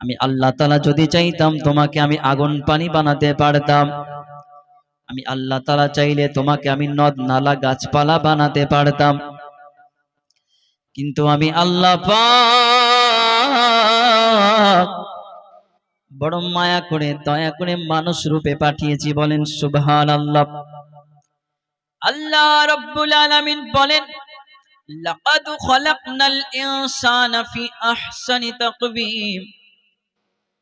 আমি আল্লাহ তালা যদি চাইতাম, তোমাকে আমি আগুন পানি বানাতে পারতাম। আমি আল্লাহ তালা চাইলে তোমাকে আমি নদ, নালা, গাছপালা বানাতে পারতাম। কিন্তু আমি আল্লাহ বড় মায়া করে, দয়া করে মানুষ রূপে পাঠিয়েছি বলেন সুবহান আল্লাহ আল্লাহ রব্বুল আলামিন বলেন, লাকাদ খলাকনাল ইনসানা ফি আহসানি তাকবীম।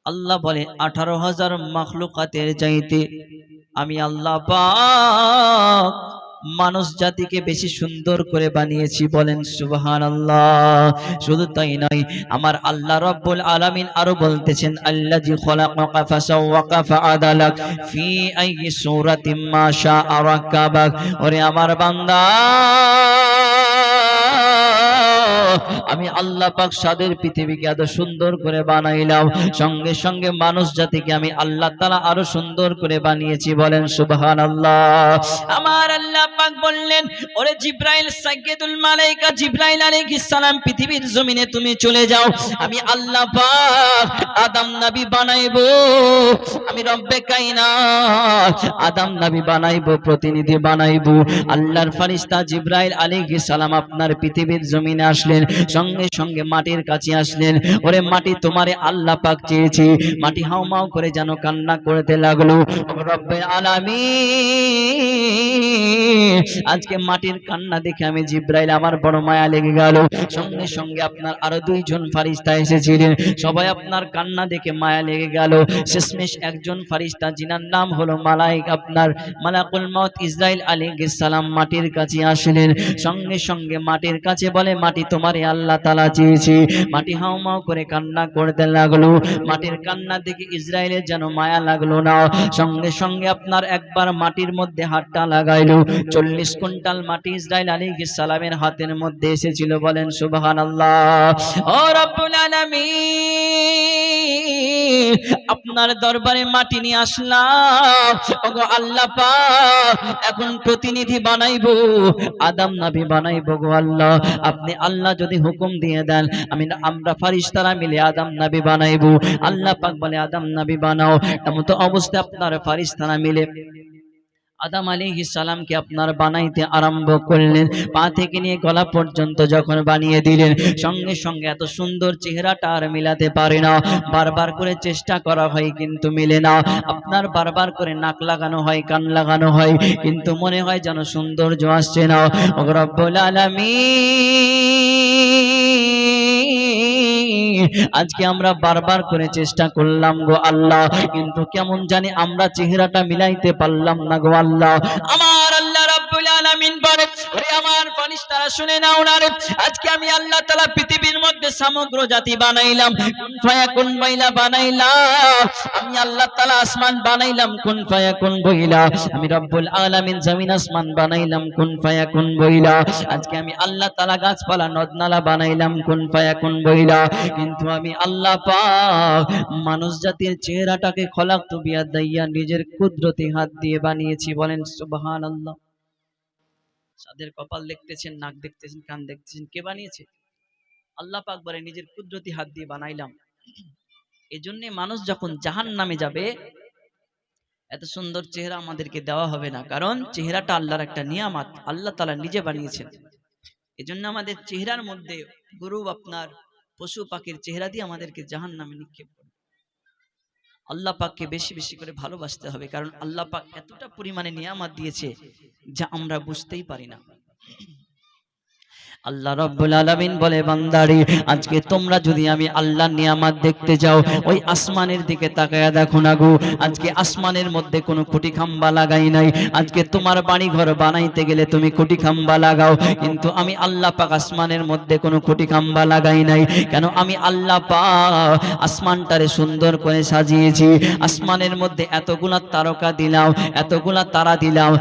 আল্লাহ বলে আঠারো হাজার মাখলুকাতের চাইতে আমি আল্লাহ পাক মানুষ জাতিকে বেশি সুন্দর করে বানিয়েছি। বলেন সুবহান আল্লাহ শুধু তাই নয়, আমার আল্লাহ রব্বুল আলামিন আরও বলতেছেন আল্লাজি খলাকাকা ফাসাওয়াকা ফাআদালাক ফি সূরাতিন মা শাআ রাকাবাক। ওরে আমার বান্দা! আমি আল্লাহ পাক সাদের পৃথিবীকে এত সুন্দর করে বানাইলাম। সঙ্গে সঙ্গে মানুষ জাতিকে আমি আল্লাহ তাআলা আরও সুন্দর করে বানিয়েছি বলেন সুবহানাল্লাহ। আমার আল্লাহ পাক বললেন, ওরে জিব্রাইল সাইয়্যিদুল মালাইকা জিব্রাইল আলাইহিস সালাম, পৃথিবীর জমিনে তুমি চলে যাও। আমি আল্লাহ পাক আদম নবী বানাইবো। আমি রব্বে কায়নাত আদম নবী বানাইবো, প্রতিনিধি বানাইবো। আল্লাহর ফেরেশতা জিব্রাইল আলাইহিস সালাম আপনার পৃথিবীর জমিনে আসলেন। সঙ্গে সঙ্গে মাটির কাছে আসলেন। ওরে মাটি তোমারে আল্লাহ পাক চেয়েছি। মাটি হাউমাউ করে যেন কান্না করতে লাগল। রব্বে আলামিন, আজকে মাটির কান্না দেখে আমি জিব্রাইল আমার বড় মায়া লেগে গেল। সঙ্গে সঙ্গে আপনার আরও দুইজন ফারিস্তা এসেছিলেন। সবাই আপনার কান্না দেখে মায়া লেগে গেল। শেষমেশ একজন ফারিস্তা জিনার নাম হলো মালাইক আপনার, মালাকুল মত ইসরাইল আলী সালাম মাটির কাছে আসলেন। সঙ্গে সঙ্গে মাটির কাছে বলে, মাটি তোমারে আল্লাহ তালা চেয়েছি, মাটি হাউমাউ করে কান্না করতে লাগল। মাটির কান্না দেখে ইসরায়েলের যেন মায়া লাগল না। সঙ্গে সঙ্গে আপনার একবার মাটির মধ্যে হাতটা লাগাইলো। চল্লিশ কুইন্টাল মাটি ইসরায়েল আলী সালামের হাতের মধ্যে এসেছিল বলেন সুবাহান আল্লাহ ও রব্বুল আলামিন! আপনার দরবারে মাটি নিয়ে আসলাম। ওগো আল্লাহ পা এখন প্রতিনিধি বানাইবো, আদাম নবী বানাইবো গো আল্লাহ। আপনি আল্লাহ যদি হুকুম দিয়ে দেন, আমি আমরা ফারিস্তারা মিলে আদম নবী বানাইবো। আল্লাহ পাক বলে, আদাম নবী বানাও। এমন তো অবস্থায় আপনার ফারিস্তারা মিলে আদাম আলী সালামকে আপনার বানাইতে আরম্ভ করলেন। পা থেকে নিয়ে গলা পর্যন্ত যখন বানিয়ে দিলেন, সঙ্গে সঙ্গে এত সুন্দর চেহারাটা আর মিলাতে পারে না। বারবার করে চেষ্টা করা হয় কিন্তু মিলে না। আপনার বারবার করে নাক লাগানো হয়, কান লাগানো হয়, কিন্তু মনে হয় যেন সৌন্দর্য আসছে না। রব্বুল আলামিন! আজকে আমরা বারবার করে চেষ্টা করলাম গো আল্লাহ, কিন্তু কেমন জানি আমরা চেহারাটা মিলাইতে পারলাম না গো আল্লাহ। আমার আল্লাহ রাব্বুল আলামিন বলে, ওরে আমার ফেরেশতারা শুনে নাও না রে, আজকে আমি আল্লাহ তাআলা পৃথিবীর মধ্যে সমগ্র জাতি বানাইলাম। কুন ফায়াকুন বাইলা বানাইলাম আমি আল্লাহ তাআলা আসমান বানাইলাম, কোন কুন ফায়াকুন বইলা আমি রব্বুল আলামিন জমিন আসমান বানাইলাম, কোন কুন ফায়াকুন বইলা আজকে আমি আল্লাহ তাআলা গাছপালা, নদনালা বানাইলাম, কোন কুন ফায়াকুন বইলা কিন্তু আমি আল্লাহ পাক মানুষ জাতির চেহারাটাকে খলাক তু বিয়াদাইয়া নিজের কুদরতি হাত দিয়ে বানিয়েছি। বলেন, সুবহানাল্লাহ। তাদের কপাল দেখতেছেন, নাক দেখতেছেন, কান দেখতেছেন, কে বানিয়েছে? আল্লাহ পাক বলে, নিজের কুদরতি হাত দিয়ে বানাইলাম। এজন্য মানুষ যখন জাহান নামে যাবে, এত সুন্দর চেহারা আমাদেরকে দেওয়া হবে না। কারণ চেহারাটা আল্লাহর একটা নিয়ামাত, আল্লাহ তালা নিজে বানিয়েছেন। এজন্য আমাদের চেহারার মধ্যে গরু আপনার, পশু পাখির চেহারা দিয়ে আমাদেরকে জাহান নামে নিক্ষেপ আল্লাহ পাককে বেশি বেশি করে ভালোবাসতে হবে, কারণ আল্লাহ পাক এতটা পরিমাণে নিয়ামাত দিয়েছে যা আমরা বুঝতেই পারি না। আল্লাহ রব্বুল আলামিন বলে, বান্দারি, আজকে তোমরা যদি আমি আল্লাহ নিয়ামত দেখতে যাও, ওই আসমানের দিকে তাকায়া দেখো না গো। আজকে আসমানের মধ্যে কোনো খুঁটি খাম্বা লাগাই নাই। আজকে তোমার বাড়ি ঘর বানাইতে গেলে তুমি খুঁটি খাম্বা লাগাও। কিন্তু আমি আল্লাহ পাক আসমানের মধ্যে কোনো খুঁটি খাম্বা লাগাই নাই। কেন আমি আল্লাহ পাক আসমানটারে সুন্দর করে সাজিয়েছি। আসমানের মধ্যে এতগুলা তারকা দিলাম, এতগুলা তারা দিলাম।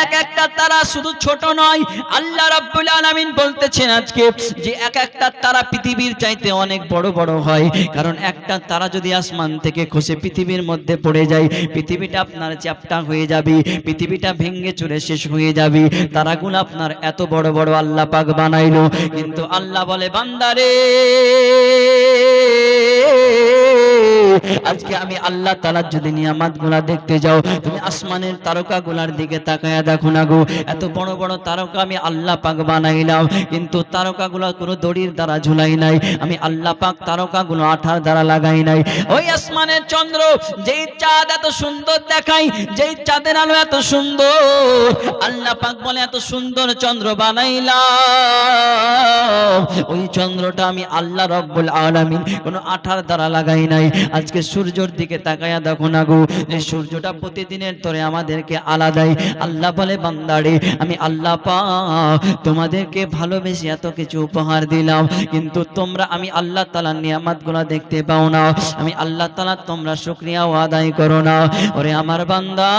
এক একটা তারা শুধু ছোট নয়। আল্লাহ রাব্বুল আলামিন বলতেছেন আজকে যে এক একটা তারা পৃথিবীর চাইতে অনেক বড় বড় হয়। কারণ একটা তারা যদি আসমান থেকে খসে পৃথিবীর মধ্যে পড়ে যায়, পৃথিবীটা আপনার চ্যাপটা হয়ে যাবে, পৃথিবীটা ভেঙে চুরে শেষ হয়ে যাবে। তারাগুলো আপনার এত বড় বড় আল্লাহ পাক বানাইলো। কিন্তু আল্লাহ বলে বান্দারে আমি আল্লাহ তালার যদি নিয়ামাতগুলা দেখতে যাও, তুমি আসমানের তারকা গুলার দিকে তাকায়া দেখো না গো। এত বড় বড় তারকা আমি আল্লাহ পাক বানাইলাম, কিন্তু তারকা গুলা কোনো দড়ির দ্বারা ঝুলাই নাই। আমি আল্লাহ পাক তারকা গুলো আঠার দ্বারা লাগাই নাই। ওই আসমানের চন্দ্র, যেই চাঁদ এত সুন্দর দেখাই, যেই চাঁদের আলো এত সুন্দর, আল্লাহ পাক বলে এত সুন্দর চন্দ্র বানাইলাম। ওই চন্দ্রটা আমি আল্লাহ রব্বুল আলামিন কোনো আঠার দ্বারা লাগাই নাই। আজকে সূর্যর দিকে তাকায়া দেখো না গো, যে সূর্যটা প্রতিদিনের তরে আমাদেরকে আলাদাই আল্লাহ বলে, বান্দারে, আমি আল্লাহ পা, তোমাদেরকে ভালোবেসে এত কিছু উপহার দিলাম। কিন্তু তোমরা, আমি আল্লাহ তালার নিয়ামাতগুলো দেখতে পাও না। আমি আল্লাহ তালা তোমরা শুক্রিয়াও আদায় করো না। ওরে আমার বান্দা।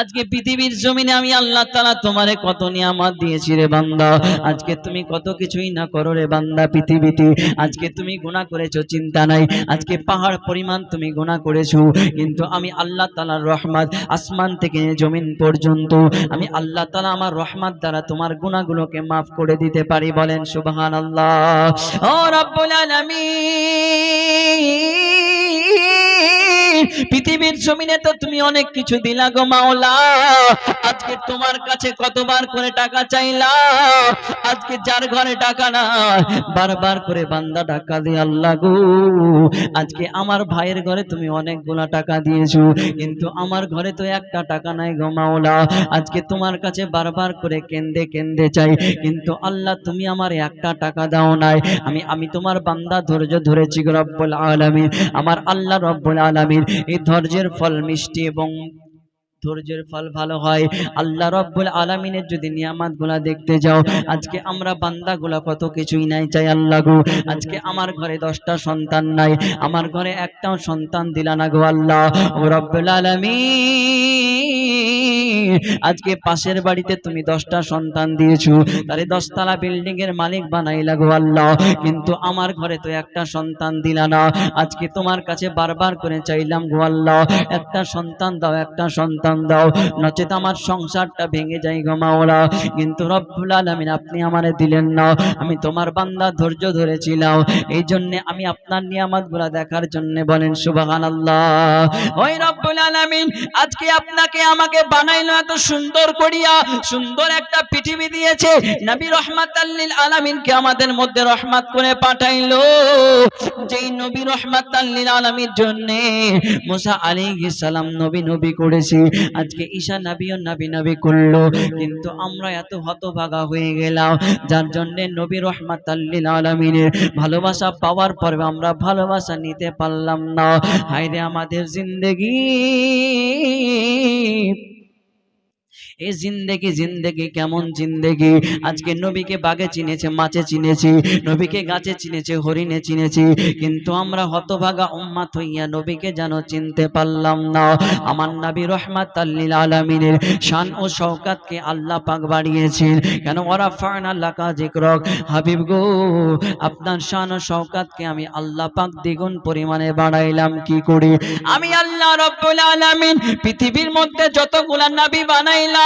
আজকে পৃথিবীর জমিনে আমি আল্লাহ তালা তোমারে কত নিয়ামত দিয়েছি রে বান্দা। আজকে তুমি কত কিছুই না করো রে বান্দা পৃথিবীতে। আজকে তুমি গুণা করেছ, চিন্তা নাই। আজকে পাহাড় পরিমাণ তুমি গুণা করেছ। কিন্তু আমি আল্লাহ তালার রহমত আসমান থেকে জমিন পর্যন্ত, আমি আল্লাহ তালা আমার রহমত দ্বারা তোমার গুণাগুলোকে মাফ করে দিতে পারি বলেন সুবাহান আল্লাহ ও রব্বুল আলামিন! পৃথিবীর জমিনে তো তুমি অনেক কিছু দিলা গো মাওলা। আজকে তোমার কাছে কতবার করে টাকা চাইলা। আজকে যার ঘরে টাকা না বারবার করে বান্দা টাকা দিয়ে আল্লাহ গো। আজকে আমার ভাইয়ের ঘরে তুমি অনেকগুলা টাকা দিয়েছ, কিন্তু আমার ঘরে তো একটা টাকা নাই গো মাওলা। আজকে তোমার কাছে বারবার করে কেন্দে কেন্দে চাই, কিন্তু আল্লাহ তুমি আমার একটা টাকা দাও নাই। আমি আমি তোমার বান্দা ধৈর্য ধরেছি গো রব্বুল আলামিন। আমার আল্লাহ রব্বুল আলামিন। এই ধৈর্যের ফল মিষ্টি এবং ধৈর্যের ফল ভালো হয়। আল্লাহ রব্বুল আলমিনের যদি নিয়ামাতগুলা দেখতে যাও, আজকে আমরা বান্দাগুলা কত কিছুই নাই চাই আল্লাহ গো। আজকে আমার ঘরে দশটা সন্তান নাই, আমার ঘরে একটাও সন্তান দিলা না গো আল্লাহ। রব্বুল আলামিন। আজকে পাশের বাড়িতে তুমি দশটা সন্তান দিয়েছ তারে দশতলা বিল্ডিং এর মালিক বানাইলা গো আল্লাহ। কিন্তু আমার ঘরে তো একটা সন্তান দিলা না। আজকে তোমার কাছে বারবার করে চাইলাম গো আল্লাহ, একটা সন্তান দাও, একটা সন্তান দাও। নচেত আমার সংসারটা ভেঙে যায় গো মাওলা। কিন্তু রব্বুল আলামিন আপনি আমারে দিলেন না। আমি তোমার বান্দা ধৈর্য ধরেছিলাম। এই জন্য আমি আপনার নিয়ামতগুলা দেখার জন্য বলেন, সুবহানাল্লাহ। ওই রব্বুল আলামিন, আজকে আপনাকে আমাকে বানাইলো এত সুন্দর করিয়া সুন্দর একটা পৃথিবী দিয়েছে। নবী রহমাতাল্লিল আলামিনকে আমাদের মধ্যে রহমত করে পাঠাইলো। যেই নবী রহমাতাল্লিল আলামিন জন্য মুসা আলাইহিস সালাম নবী নবী করেছি। আজকে ঈশা নবীও নবী নবী করল। কিন্তু আমরা এত হতভাগা হয়ে গেলাম। যার জন্য নবী রহমাতাল্লিল আলামিনের ভালোবাসা পাওয়ার পরে আমরা ভালোবাসা নিতে পারলাম না। হায়রে আমাদের জিন্দেগি। এই জিন্দেগি জিন্দেগি, কেমন জিন্দেগি? আজকে নবীকে বাগে চিনেছে, মাছে চিনেছি, নবীকে গাছে চিনেছে, হরিণে চিনেছি, কিন্তু আমরা হতভাগা উম্মাত হইয়া নবীকে যেন চিনতে পারলাম না। আমার নবী রহমাত আল্লিল আলমিনের শান ও শওকাতকে আল্লাহ পাক বাড়িয়েছেন। কেন? ওরা ফান আল্লাহ জিক্রক হাবিব গো, আপনার শান ও শওকাতকে আমি আল্লাহ পাক দ্বিগুণ পরিমাণে বাড়াইলাম, কি করি? আমি আল্লাহ রব্বুল আলামিন পৃথিবীর মধ্যে যতগুলা নবী বানাইলাম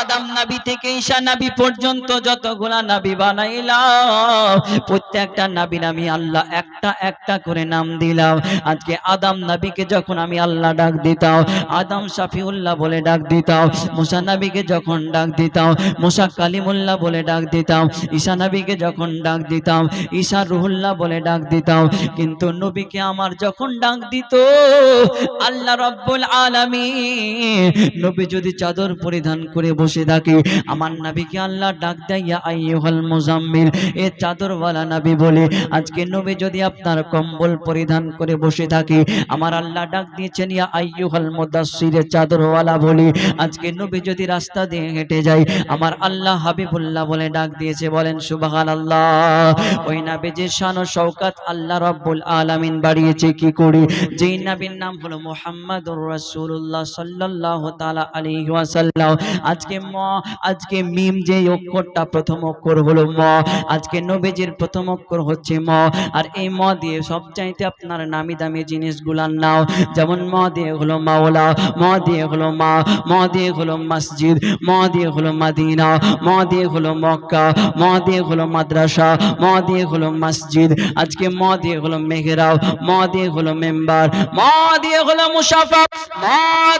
আদম নবী থেকে ঈশা নবী পর্যন্ত যতগুলা নবী বানাইলাম, প্রত্যেকটা নবীর আমি আল্লাহ একটা একটা করে নাম দিলাম। আজকে আদম নবীকে যখন আমি আল্লাহ ডাক দিতাম, আদম শাফিউল্লাহ বলে ডাক দিতাম, মুসা নবীকে যখন ডাক দিতাম, মুসা কালিমুল্লাহ বলে ডাক দিতাম, ঈশা নবীকে যখন ডাক দিতাম, ঈশা রুহুল্লাহ বলে ডাক দিতাম, কিন্তু নবীকে আমার যখন ডাক দিত, আল্লাহ রব্বুল আলামিন, নবী যদি চাদর পরিধান করে বসে থাকে। আমার নবীকে আল্লাহ ডাক দেয়, আইয়ুহাল মুজাম্মিল। এ চাদরওয়ালা নবী বলে, আজকে নবী যদি আপনার কম্বল পরিধান করে বসে থাকে, আমার আল্লাহ ডাক দিয়েছেন, ইয়া আইয়ুহাল মুদাসসির চাদরওয়ালা বলে, আজকে নবী যদি রাস্তা দিয়ে হেঁটে যায়, আমার আল্লাহ হাবিবুল্লাহ বলে ডাক দিয়েছে, বলেন সুবহানাল্লাহ। ওই নবী যে শান ও শওকাত আল্লাহ রাব্বুল আলামিন বাড়িয়েছে, কি করে? যেই নবীর নাম হলো মুহাম্মাদুর রাসূলুল্লাহ সাল্লাল্লাহু তাআলা তাআলা আলাইহি ওয়াসাল্লাম। আজকে ম আজকে মিম যে অক্ষরটা প্রথম অক্ষর হলো ম আজকে নবীজির প্রথম অক্ষর হচ্ছে ম আর এই ম দিয়ে সবচাইতে আপনার নামি দামি জিনিসগুলার নাও যেমন ম দিয়ে হলো মাওলা ম দিয়ে হলো মা ম দিয়ে হলো মসজিদ ম দিয়ে হলো মদিনা ম দিয়ে হলো মক্কা ম দিয়ে হলো মাদ্রাসা ম দিয়ে হলো মসজিদ আজকে ম দিয়ে হলো মেঘেরাও ম দিয়ে হলো মেম্বার ম দিয়ে হলো মুসাফা ম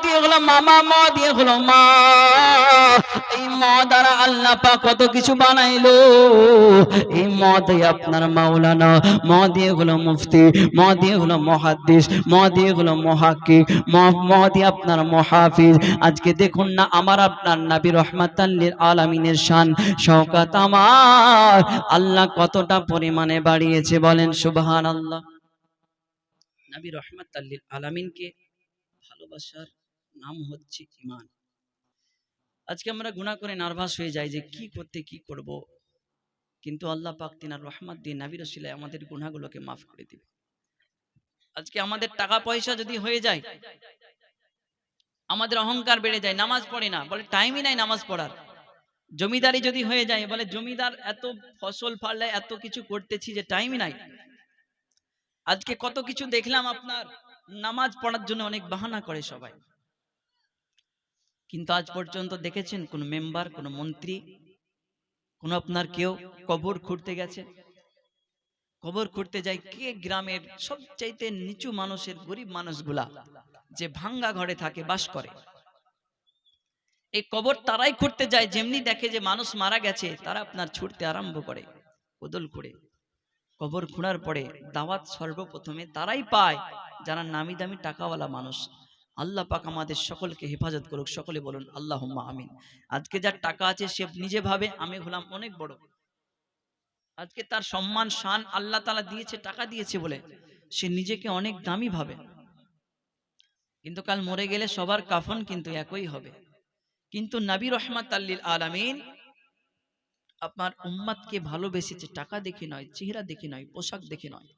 দিয়ে হলো মামা ম দিয়ে হলো মা এই ম দ্বারা আল্লাহ পাক কত কিছু বানাইলো। এই ম দিয়ে আপনার মাওলানা, ম দিয়ে হলো মুফতি, ম দিয়ে হলো মহাদ্দিস, ম দিয়ে হলো মহাকিক ম ম দিয়ে আপনার মহাফিজ। আজকে দেখুন না আমার আপনার নবী রহমাতাল্লিল আলামিনের শান। শওকাত আমার। আল্লাহ কতটা পরিমাণে বাড়িয়েছে বলেন সুবহান আল্লাহ নবী রহমাতাল্লিল আলামিনকে ভালোবাসার নাম হচ্ছে ইমান আজকে আমরা গুনাহ করে নার্ভাস হয়ে যাই যে কি করতে, কি করব। কিন্তু আল্লাহ পাক তিনার রহমত দিয়ে নবী রসিলায় আমাদের গুনাহগুলোকে মাফ করে দিবে। আজকে আমাদের টাকা পয়সা যদি হয়ে যায়, আমাদের অহংকার বেড়ে যায়, নামাজ পড়ে না, বলে টাইমই নাই নামাজ পড়ার। জমিদারি যদি হয়ে যায়, বলে জমিদার এত ফসল ফাললে এত কিছু করতেছি যে টাইমই নাই। আজকে কত কিছু দেখলাম আপনার, নামাজ পড়ার জন্য অনেক বাহানা করে সবাই। কিন্তু আজ পর্যন্ত দেখেছেন কোন মেম্বার, কোন মন্ত্রী, কোন আপনার কেউ কবর খুঁড়তে গেছে? কবর খুঁড়তে যায় কে গ্রামের সবচাইতে নিচু মানুষের, গরিব মানুষগুলা যে ভাঙ্গা ঘরে থাকে, বাস করে? এই কবর তারাই খুঁড়তে যায়, যেমনি দেখে যে মানুষ মারা গেছে, তারা আপনার ছুটতে আরম্ভ করে, কোদল খুঁড়ে। কবর খুঁড়ার পরে দাওয়াত সর্বপ্রথমে তারাই পায়, যারা নামি দামি টাকাওয়ালা মানুষ। আল্লাহ পাক আমাদের সকলকে হেফাজত করুক। সকলে বলুন আল্লাহ আমিন। আজকে যার টাকা আছে, সে নিজে ভাবে, আমি হলাম অনেক বড়। আজকে তার সম্মান, শান আল্লাহ তালা দিয়েছে, টাকা দিয়েছে বলে সে নিজেকে অনেক দামি ভাবে। কিন্তু কাল মরে গেলে সবার কাফন কিন্তু একই হবে। কিন্তু নবী রহমাত আল্লিল আলামিন আপনার উম্মাদকে ভালোবেসেছে। টাকা দেখে নয়, চেহারা দেখে নয়, পোশাক দেখে নয়।